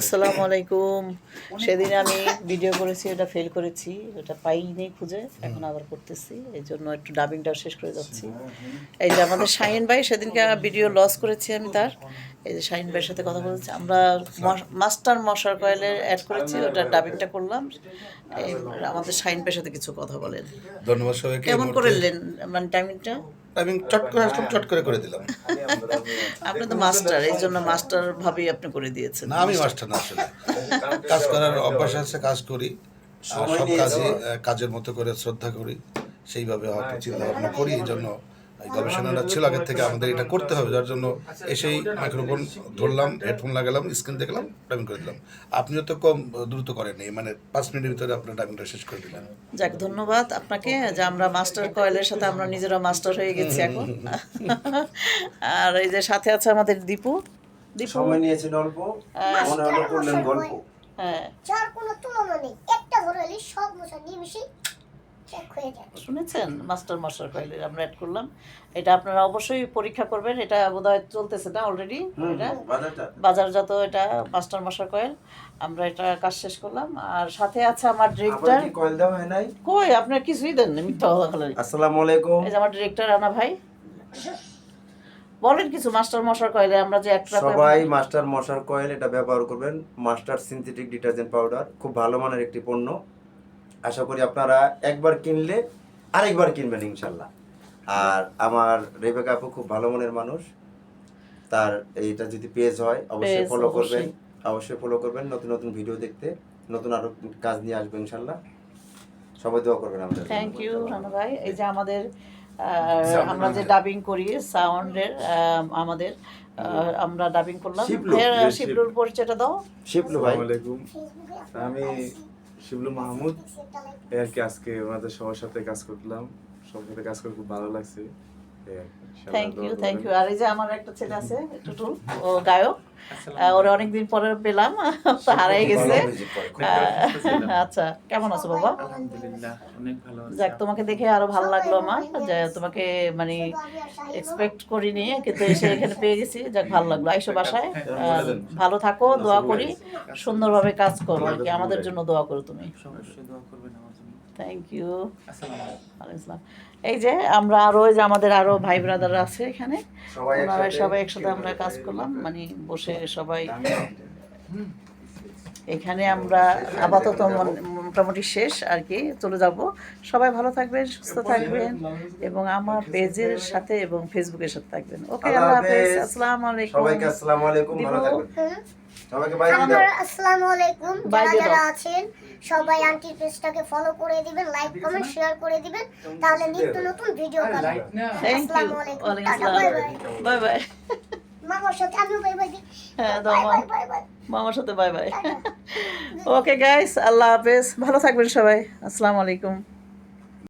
আসসালামু আলাইকুম। সেদিন আমি ভিডিও করেছি ওটা ফেল করেছি ওটা পাইনি খুঁজে এখন আবার করতেছি এই জন্য একটু ডাবিংটাও শেষ করে যাচ্ছি। এই যে আমাদের শাহিন ভাই সেদিনকে ভিডিও লস করেছি আমি তার। এই যে শাহিন ভাইয়ের সাথে কথা বলেছি আমরা মাস্টার মশার কয়েলের অ্যাড করেছি ওটা ডাবিংটা করলাম। এই আমাদের শাহিন ভাইয়ের সাথে কিছু কথা বলেন। ধন্যবাদ সবাইকে কেমন করলেন মানে টাইমিংটা আমি চট করে আসলাম চট করে করে দিলাম। আপনি তো মাস্টার এই জন্য মাস্টার ভাবেই আপনি করে দিয়েছেন। না আমি মাস্টার না আসলে। কাজ করার অভ্যাস আছে কাজ করি। সব কাজই আহ, কাজের মতো করে শ্রদ্ধা করি। সেইভাবে হয়তো চিন্তা ভাবনা করি এই জন্য গবেষণাটা ছিল আগের থেকে আমাদের এটা করতে হবে যার জন্য এসেই মাইক্রোফোন ধরলাম হেডফোন লাগালাম স্ক্রিন দেখলাম টাইমিং করে দিলাম। আপনিও তো কম দ্রুত করেননি মানে পাঁচ মিনিটের ভিতরে আপনার টাইমিংটা শেষ করে দিলেন। যাক ধন্যবাদ আপনাকে যে আমরা মাস্টার কয়েলের সাথে আমরা নিজেরা মাস্টার হয়ে গেছি এখন। আর এই যে সাথে আছে আমাদের দীপু। দীপু? সময় নিয়েছেন অল্প মনে হলো করলেন গল্প। হ্যাঁ। যার কোনো তুলনা নেই একটা বড় সব মশা নিমিশে চেক হয়ে যায় শুনেছেন? মাস্টার মাস্টার কয়েলের আমরা অ্যাড করলাম। এটা আপনারা অবশ্যই পরীক্ষা করবেন। এটা বোধহয় চলতেছে না অলরেডি এটা? বাজারজাত এটা মাস্টার মশার কয়েল। আমরা এটা কাজ শেষ করলাম। আর সাথে আছে আমার ডিরেক্টর কয়েল দেওয়া হয় নাই? কই? আপনার কিছুই দেন না মিথ্যা কথা খালি আসসালামু আলাইকুম। এই যে আমার ডিরেক্টর রানা ভাই। বলেন কিছু মাস্টার মশার কয়েলে। আমরা যে একটা সবাই মাস্টার মশার কয়েল এটা ব্যবহার করবেন। Master synthetic detergent powder. খুব ভালো মানের একটি পণ্য। আশা করি আপনারা একবার কিনলে আরেকবার কিনবেন ইনশাল্লাহ। আর আমার রেবেকা আপু খুব ভালো মনের মানুষ। তার এইটা যদি পেজ হয় অবশ্যই ফলো করবেন। অবশ্যই। ফলো করবেন নতুন নতুন ভিডিও দেখতে। নতুন আরও কাজ নিয়ে আসবে ইনশাল্লাহ। সবাই দোয়া করবেন আমাদের থ্যাংক ইউ রানা ভাই। এই যে আমাদের আমরা যে ডাবিং করি সাউন্ডের আমাদের আহ, আমরা ডাবিং করলাম। শিবলু, ভাইয়া, যে শিবলুর পরিচয়টা দাও। শিবলু ভাই। আসসালামু আলাইকুম। আমি শিবলু মাহমুদ। আর কি আজকে ওনাদের সবার সাথে কাজ করলাম। সবার সাথে কাজ করে খুব ভালো লাগছে। থ্যাংক ইউ থ্যাংক ইউ আর এই যে আমার একটা ছেলে আছে টুটুল ও গায়ক। ওরা অনেকদিন পরে পেলাম তো হারাই গেছে। আচ্ছা কেমন আছো বাবা? আলহামদুলিল্লাহ অনেক ভালো আছি। যাক তোমাকে দেখে আরও ভালো লাগল আমার যে তোমাকে মানে এক্সপেক্ট করিনি কিন্তু এসে এখানে পেয়ে গেছি। যাক ভালো লাগল। আইসো বাসায় আর ভালো থাকো। দোয়া করি। সুন্দরভাবে কাজ করো। আর কি আমাদের জন্য দোয়া করো তুমি। অবশ্যই দোয়া করবেন থ্যাংক ইউ আসসালামু এই যে আমরা আরও ওই যে আমাদের আরও ভাই ব্রাদার আছে এখানে। সবাই ওনারা একসাথে সবাই একসাথে আমরা কাজ করলাম মানে বসে সবাই এখানে আমরা আপাতত মোটামুটি শেষ আর কি চলে যাব। সবাই ভালো থাকবেন সুস্থ থাকবেন এবং আমার পেজের সাথে এবং ফেসবুকের সাথে থাকবেন। ওকে আল্লাহ হাফেজ হাফেজ। আসসালামু আলাইকুম। সবাইকে আসসালামু আলাইকুম ভালো থাকবেন। আসসালামু আলাইকুম। যারা যারা আছেন সবাই আন্টির পেজটাকে ফলো করে দিবেন লাইক কমেন্ট শেয়ার করে দিবেন। তাহলে নিত্য নতুন ভিডিও পাবেন। আসসালামু আলাইকুম। বাই মামার সাথে আমিও বাই বাই হ্যাঁ দাও মামার সাথে বাই বাই। ওকে গাইস আল্লাহ হাফেজ। ভালো থাকবেন সবাই। আসসালামু আলাইকুম।